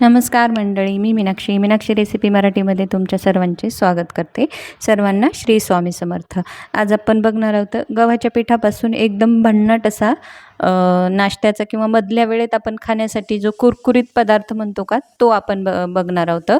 नमस्कार मंडळी मी मीनाक्षी. मीनाक्षी रेसिपी मराठीमध्ये तुमच्या सर्वांचे स्वागत करते. सर्वांना श्री स्वामी समर्थ. आज आपण बघणार आहोत गव्हाच्या पिठापासून एकदम भन्नाट असा नाश्त्याचा किंवा मधल्या वेळेत आपण खाण्यासाठी जो कुरकुरीत पदार्थ म्हणतो का तो आपण ब बघणार आहोत.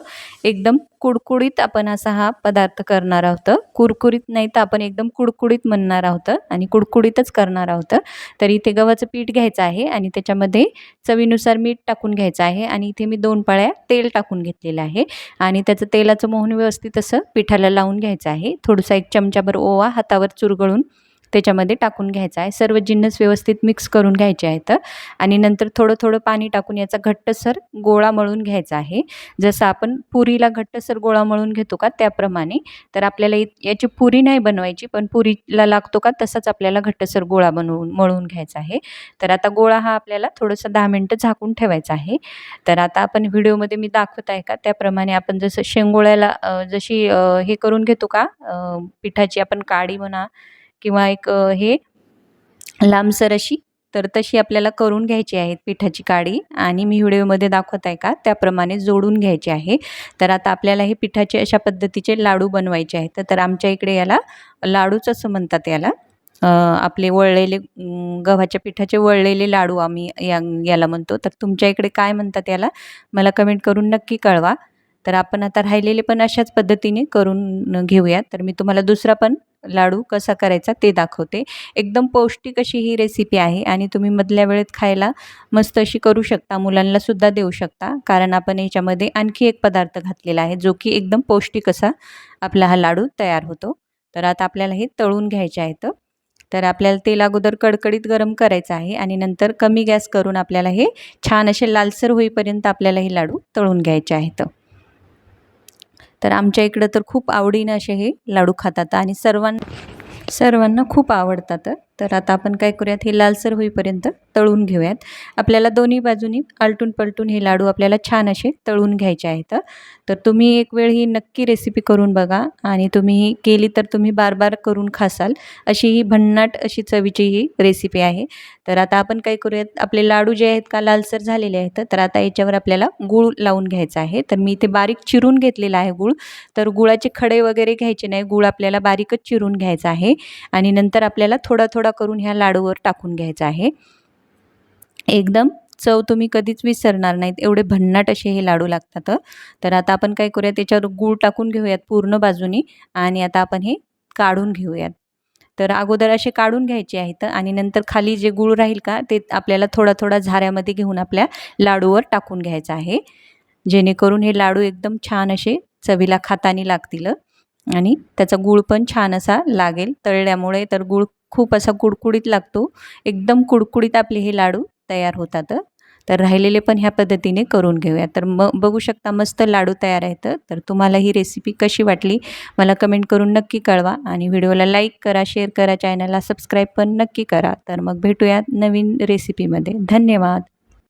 एकदम कुडकुडीत आपण असा हा पदार्थ करणार आहोत. कुरकुरीत नाही तर आपण एकदम कुडकुडीत म्हणणार आहोत आणि कुडकुडीतच करणार आहोत. तर इथे गव्हाचं पीठ घ्यायचं आहे आणि त्याच्यामध्ये चवीनुसार मीठ टाकून घ्यायचं आहे आणि इथे मी दोन पाळ्या तेल टाकून घेतलेलं आहे. आणि त्याचं तेलाचं मोहन व्यवस्थित असं पिठाला लावून घ्यायचं आहे. थोडंसं एक चमचाभर ओवा हातावर चुरगळून त्याच्यामध्ये टाकून घ्यायचा आहे. सर्व जिन्नस व्यवस्थित मिक्स करून घ्यायचे आहेत. आणि नंतर थोडं थोडं पाणी टाकून याचा घट्टसर गोळा मळून घ्यायचा आहे. जसं आपण पुरीला घट्टसर गोळा मळून घेतो का त्याप्रमाणे तर आपल्याला इ- याची पुरी नाही बनवायची पण पुरीला लागतो का तसाच आपल्याला घट्टसर गोळा बनवून मळून घ्यायचा आहे. तर आता गोळा हा आपल्याला थोडंसं दहा मिनटं झाकून ठेवायचा आहे. तर आता आपण व्हिडिओमध्ये मी दाखवत आहे का त्याप्रमाणे आपण जसं शेंगोळ्याला जशी हे करून घेतो का पिठाची आपण काडी म्हणा किंवा एक हे लांबसर अशी तर तशी आपल्याला करून घ्यायची आहे पिठाची काडी आणि मी व्हिडिओमध्ये दाखवत आहे का? त्याप्रमाणे जोडून घ्यायची आहे. तर आता आपल्याला हे पिठाचे अशा पद्धतीचे लाडू बनवायचे आहेत. तर आमच्या इकडे याला लाडूच असं म्हणतात याला. आपले वळलेले गव्हाच्या पिठाचे वळलेले लाडू आम्ही या याला म्हणतो. तर तुमच्या इकडे काय म्हणतात याला? मला कमेंट करून नक्की कळवा. तर आपण आता राहिलेले पण अशाच पद्धतीने करून घेऊयात. तर मी तुम्हाला दुसरा पण लाडू कसा करायचा ते दाखवते. एकदम पौष्टिक अशी ही रेसिपी आहे आणि तुम्ही मधल्या वेळेत खायला मस्त अशी करू शकता. मुलांना सुद्धा देऊ शकता. कारण आपण याच्यामध्ये आणखी एक पदार्थ घातलेला आहे जो की एकदम पौष्टिक असा आपला हा लाडू तयार होतो. तर आता आपल्याला हे तळून घ्यायचे आहेत तर. आपल्याला तेल अगोदर कडकडीत गरम करायचं आहे आणि नंतर कमी गॅस करून आपल्याला हे छान असे लालसर होईपर्यंत आपल्याला हे लाडू तळून घ्यायचे आहेत तर आमच्या इकडं तर खूप आवडीनं असे हे लाडू खातात आणि सर्वां सर्वांना खूप आवडतात. तर आता आपण काय करूयात? हे लालसर होईपर्यंत तळून घेऊयात. आपल्याला दोन्ही बाजूनी आलटून पलटून हे लाडू आपल्याला छान असे तळून घ्यायचे आहेत. तर तुम्ही एक वेळ ही नक्की रेसिपी करून बघा आणि तुम्ही ही केली तर तुम्ही बार बार करून खासाल. अशी ही भन्नाट अशी चवीची ही रेसिपी आहे. तर आता आपण काय करूयात? आपले लाडू जे आहेत का लालसर झालेले आहेत तर आता याच्यावर आपल्याला गूळ लावून घ्यायचा आहे. तर मी इथे बारीक चिरून घेतलेला आहे गूळ. तर गुळाचे खडे वगैरे घ्यायचे नाही. गूळ आपल्याला बारीकच चिरून घ्यायचा आहे. आणि नंतर आपल्याला थोडा थोडा करून ह्या लाडूवर टाकून घ्यायचा आहे. एकदम चव तुम्ही कधीच विसरणार नाहीत. एवढे भन्नाट असे हे लाडू लागतात. तर आता आपण काय करूया त्याच्यावर गूळ टाकून घेऊयात पूर्ण बाजूनी आणि आता आपण हे काढून घेऊयात. तर अगोदर असे काढून घ्यायचे आहेत आणि नंतर खाली जे गूळ राहील का ते आपल्याला थोडा थोडा झाऱ्यामध्ये घेऊन आपल्या लाडूवर टाकून घ्यायचं आहे. जेणेकरून हे लाडू एकदम छान असे चवीला खातानी लागतील आणि त्याचा गूळ पण छान असा लागेल. तळल्यामुळे तर गूळ खूप असा कुडकुडीत लागतो. एकदम कुडकुडीत आपले हे लाडू तयार होतात. तर राहिलेले पण ह्या पद्धतीने करून घेऊया. तर मग बघू शकता मस्त लाडू तयार आहेत. तर तुम्हाला ही रेसिपी कशी वाटली मला कमेंट करून नक्की कळवा. आणि व्हिडिओला लाईक करा शेअर करा चॅनलला सबस्क्राईब पण नक्की करा. तर मग भेटूयात नवीन रेसिपीमध्ये धन्यवाद.